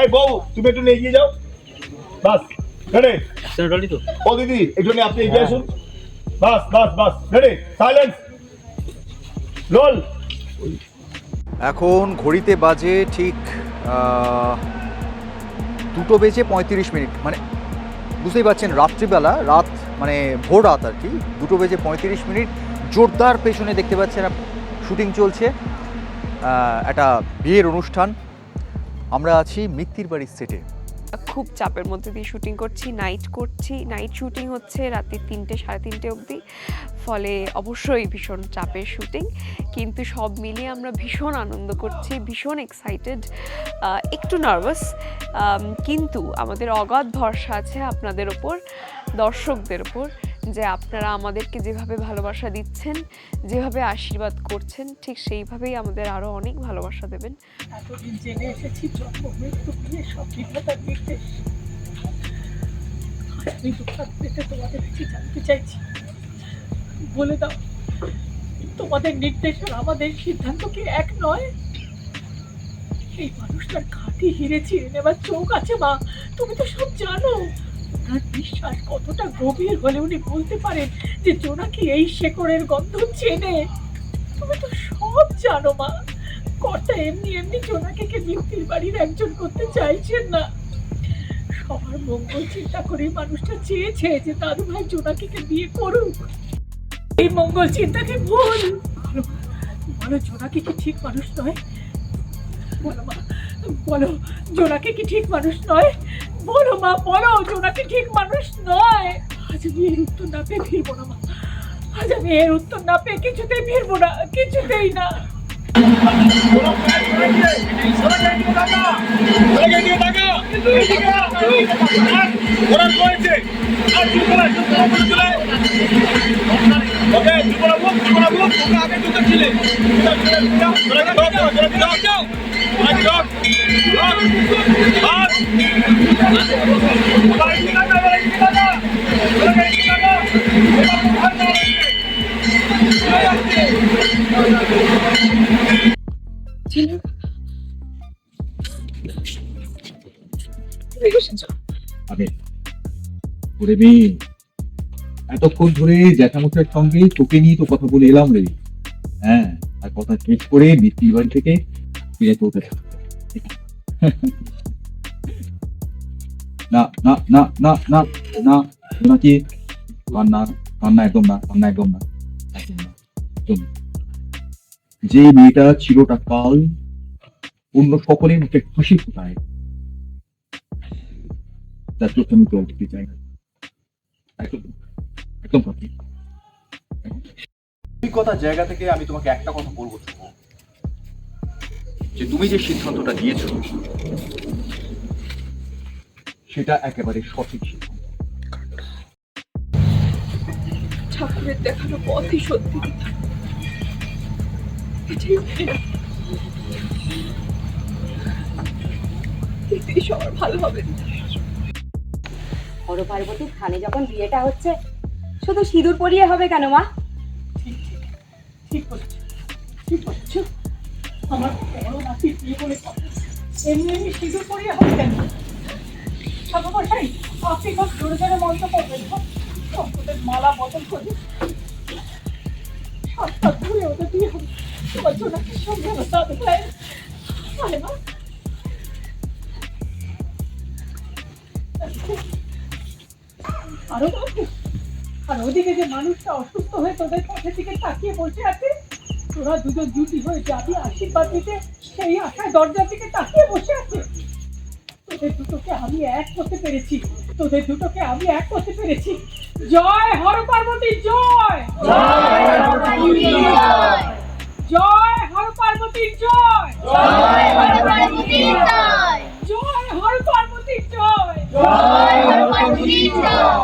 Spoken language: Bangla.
এই বউ তুমি একটু এগিয়ে যাও। বাস রেডি। রেডি তো। ও দিদি একটু আপনি এগিয়ে আসুন। বাস বাস বাস রেডি সাইলেন্স। রোল। এখন ঘড়িতে বাজে ঠিক দুটো বেজে পঁয়ত্রিশ মিনিট। মানে বুঝতেই পারছেন রাত্রিবেলা রাত মানে ভোর রাত আর কি দুটো বেজে পঁয়ত্রিশ মিনিট। জোরদার পেছনে দেখতে পাচ্ছেন শুটিং চলছে একটা বিয়ের অনুষ্ঠান। আমরা আছি মিত্তির বাড়ির সেটে খুব চাপের মধ্যে দিয়ে শুটিং করছি নাইট করছি। নাইট শুটিং হচ্ছে রাত্রি তিনটে, সাড়ে তিনটে অবধি। ফলে অবশ্যই ভীষণ চাপের শুটিং কিন্তু সব মিলিয়ে আমরা ভীষণ আনন্দ করছি, ভীষণ এক্সাইটেড একটু নার্ভাস কিন্তু আমাদের অগাধ ভরসা আছে আপনাদের ওপর, দর্শকদের ওপর। যে আপনারা আমাদেরকে যেভাবে ভালোবাসা দিচ্ছেন, যেভাবে আশীর্বাদ করছেন, ঠিক সেইভাবেই আমাদের আরও অনেক ভালোবাসা দেবেন। এতদিন জেনে এসেছি তোমাদের জানতে চাইছি। বলে দাও, তোমাদের নির্দেশ আর আমাদের সিদ্ধান্ত কি এক নয়? এই মানুষটার ঘাটি হিরে ছিঁড়ে নেবার চোখ আছে মা, তুমি তো সব জানো। ওনার বিশ্বাস কতটা গভীর হলে উনি বলতে পারেন যে জোনাকি এই শেকড়ের গন্ধ চেনে? তুমি তো সব জানো মা। কর্তা এমনি এমনি জোনাকে মৃত্যুর বাড়ির একজন করতে চাইছেন না। সবার মঙ্গল চিন্তা করে মানুষটা চেয়েছে যে দাদু ভাই জোনাকে বিয়ে করুক। এই মঙ্গল চিন্তাকে ভুল? বলো, বলো জোনাকি কি ঠিক মানুষ নয়? বলো মা বলো জোনাকি কি ঠিক মানুষ নয়? বলো মা বলো জোনাকি ঠিক মানুষ নয় আজ আমি এর উত্তর না পেয়ে ফিরবো না মা আজ আমি এর উত্তর না পেয়ে কিছুতেই ফিরবো না কিছুতেই না আরে ওরে এতক্ষণ ধরে জ্যাঠামশাইয়ের সঙ্গে তোকে নিয়ে তো কথা বলে এলাম রে। হ্যাঁ আর কথা শেষ করে মিত্তির বাড়ি থেকে ফিরে তোকে না না না না না না নাকি কান্না কান্না একদম না কান্না একদম না। যে মেয়েটা চিরটা কাল অন্য সকলের মুখে হাসি ফোটায় তার চোখে আমি জল দিতে চাই না একদম একদম অভিজ্ঞতার জায়গা থেকে আমি তোমাকে একটা কথা বলব। যে তুমি যে সিদ্ধান্তটা নিয়েছো সেটা একেবারে সঠিক সিদ্ধান্ত। ঠাকুরের দেখানো পথই সত্যি এটাই সবার ভালো হবে। হর পার্বতীর খানে যখন বিয়েটা হচ্ছে শুধু সিঁদুর পরিয়ে হবে কেন মা? ঠিক ঠিক ঠিক বলেছ। ঠিক বলেছ। আমার বড় নাতি বিয়ে এমনি এমনি সিঁদুর পরিয়ে হবে কেন? আপনি জোরে জোরে মন্ত্র করবেন মালা বদল করে সাতটা ধরে ওদের বিয়ে হবে। তোমার জন্য সঙ্গে আমার দাদু আরে মা। আরও আর ওদিকে যে মানুষটা অসুস্থ হয়ে তোদের পথের দিকে তাকিয়ে বসে আছে তোরা দুজন জুটি হয়ে যাবি আশীর্বাদ দিতে সেই আশায় দরজার দিকে তাকিয়ে বসে আছে। তোদের দুটোকে আমি এক করতে পেরেছি তোদের দুটোকে আমি এক করতে পেরেছি। জয় হর পার্বতী জয়! জয় হর পার্বতী জয়! জয় হর পার্বতী জয়! জয় হর পার্বতী জয়! জয় হর পার্বতী জয়!